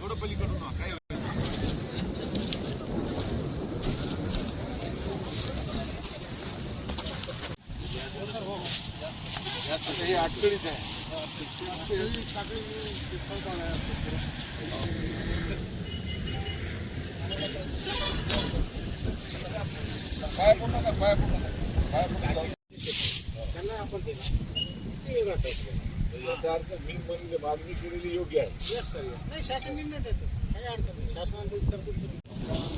थोडं पलीकडून काय अडचणीच आहे याचा अर्थ मी म्हणले मागणी केलेली योग्य आहे सर नाही शासन निर्णय देतो. काही अडचण नाही. शासनाने तरतूद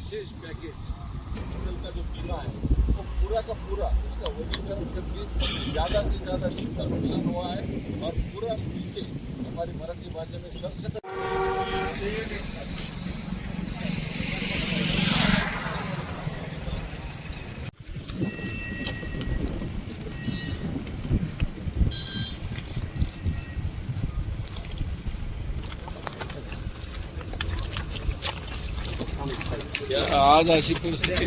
विशेष पैकेज फ़सल का जो बीमा है वो पूरा का पूरा उसका वर्गीकरण करके ज़्यादा से ज़्यादा जितना नुकसान हुआ है और पूरा मिलके हमारी मराठी भाषा में सरसकट आज अशी परिस्थिती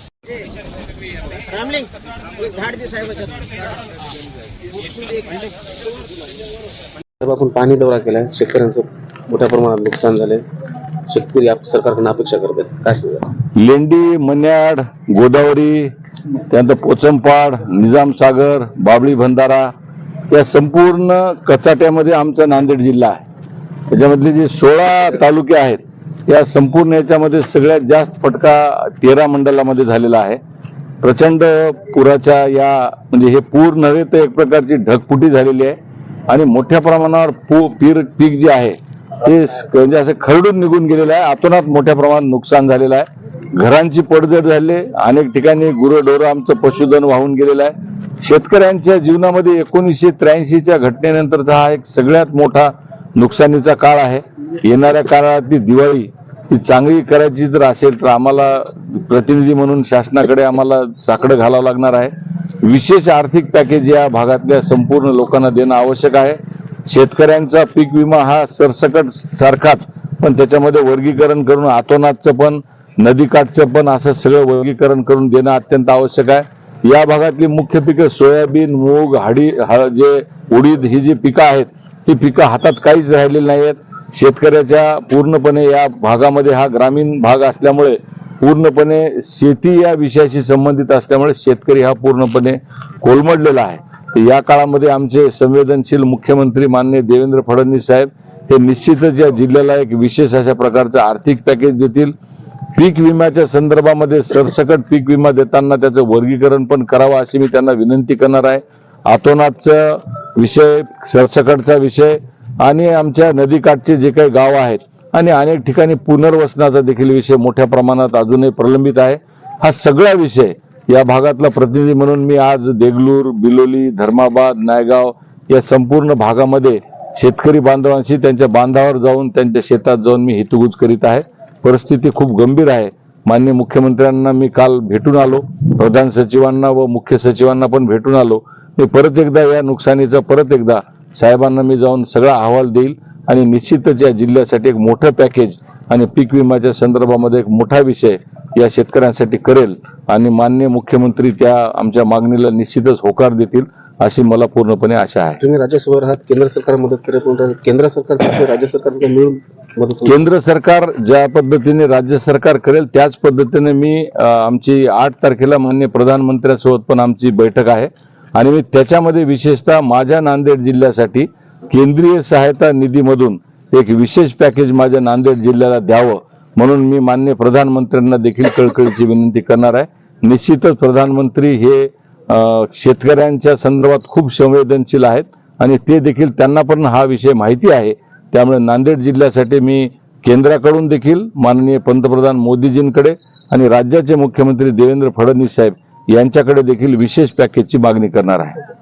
रामलिंग एक दे साहेब आपण पाणी दौरा केलाय. शेतकऱ्यांचं मोठ्या प्रमाणात नुकसान झालंय. शेतकरी आप- सरकारकडून अपेक्षा करतात काय सांगा? लेंडी मन्याड गोदावरी त्यानंतर पोचमपाड निजामसागर बाबळी भंडारा या संपूर्ण कचाट्यामध्ये आमचा नांदेड जिल्हा आहे. त्याच्यामधले जे सोळा तालुके आहेत या संपूर्ण याच्यामध्ये सगळ्यात जास्त फटका तेरा मंडलामध्ये झालेला आहे. प्रचंड पुराच्या या म्हणजे हे पूर नव्हे तर एक प्रकारची ढगफुटी झालेली आहे. आणि मोठ्या प्रमाणावर पू पीर पीक जे आहे ते म्हणजे असं खरडून निघून गेलेलं आहे. आतोनात मोठ्या प्रमाणात नुकसान झालेलं आहे. घरांची पडझड झाली. अनेक ठिकाणी गुरंढोरं आमचं पशुधन वाहून गेलेलं आहे. शेतकऱ्यांच्या जीवनामध्ये एकोणीसशे त्र्याऐंशीच्या घटनेनंतरचा हा एक सगळ्यात मोठा नुकसानीचा काळ आहे. येणाऱ्या काळातली दिवाळी ही चांगली करायची जर असेल तर आम्हाला प्रतिनिधी म्हणून शासनाकडे आम्हाला साकडं घालावं लागणार आहे. विशेष आर्थिक पॅकेज या भागातल्या संपूर्ण लोकांना देणं आवश्यक आहे. शेतकऱ्यांचा पीक विमा हा सरसकट सारखाच पण त्याच्यामध्ये वर्गीकरण करून आतोनातचं पण नदीकाठचं पण असं सगळं वर्गीकरण करून देणं अत्यंत आवश्यक आहे. या भागातली मुख्य पिकं सोयाबीन मूग हाडी हळ- जे उडीद ही जी पिकं आहेत ही पिकं हातात काहीच राहिलेली नाही आहेत शेतकऱ्याच्या पूर्णपणे या भागामध्ये हा ग्रामीण भाग असल्यामुळे पूर्णपणे शेती या विषयाशी संबंधित असल्यामुळे शेतकरी हा पूर्णपणे कोलमडलेला आहे. या काळामध्ये आमचे संवेदनशील मुख्यमंत्री मान्य देवेंद्र फडणवीस साहेब हे निश्चितच या जिल्ह्याला एक विशेष अशा प्रकारचं आर्थिक पॅकेज देतील. पीक विम्याच्या संदर्भामध्ये सरसकट पीक विमा देताना त्याचं वर्गीकरण पण करावं अशी मी त्यांना विनंती करणार आहे. आतोनातचा विषय सरसकटचा विषय आणि आमच्या नदीकाठचे जे काही गाव आहेत आणि अनेक ठिकाणी पुनर्वसनाचा देखील विषय मोठ्या प्रमाणात अजूनही प्रलंबित आहे. हा सगळा विषय या भागातला प्रतिनिधी म्हणून मी आज देगलूर बिलोली धर्माबाद नायगाव या संपूर्ण भागामध्ये शेतकरी बांधवांशी त्यांच्या बांधावर जाऊन त्यांच्या शेतात जाऊन मी हितगुज करीत आहे. परिस्थिती खूप गंभीर आहे. मान्य मुख्यमंत्र्यांना मी काल भेटून आलो. प्रधान सचिवांना व मुख्य सचिवांना पण भेटून आलो. मी परत एकदा या नुकसानीचा परत एकदा साहेबांना मी जाऊन सगळा अहवाल देईल आणि निश्चितच या जिल्ह्यासाठी एक मोठं पॅकेज आणि पीक विम्याच्या संदर्भामध्ये एक मोठा विषय या शेतकऱ्यांसाठी करेल. आणि मान्य मुख्यमंत्री त्या आमच्या मागणीला निश्चितच होकार देतील अशी मला पूर्णपणे आशा आहे. तुम्ही राज्यसभेवर आहात केंद्र सरकार मदत करेल केंद्र सरकार राज्य सरकार मिळून. केंद्र सरकार ज्या पद्धतीने राज्य सरकार करेल त्याच पद्धतीने मी आमची आठ तारखेला मान्य प्रधानमंत्र्यांसोबत पण आमची बैठक आहे. आणि मी त्याच्यामध्ये विशेषतः माझ्या नांदेड जिल्ह्यासाठी केंद्रीय सहायता निधीमधून एक विशेष पॅकेज माझ्या नांदेड जिल्ह्याला द्यावं म्हणून मी मान्य प्रधानमंत्र्यांना देखील कळकळीची विनंती करणार आहे. निश्चितच प्रधानमंत्री हे शेतकऱ्यांच्या संदर्भात खूप संवेदनशील आहेत आणि ते देखील त्यांना पण हा विषय माहिती आहे. त्यामुळे नांदेड जिल्ह्यासाठी मी केंद्राकडून देखील माननीय पंतप्रधान मोदीजींकडे आणि राज्याचे मुख्यमंत्री देवेंद्र फडणवीस साहेब यांच्याकडे देखील विशेष पॅकेजची मागणी करणार आहे.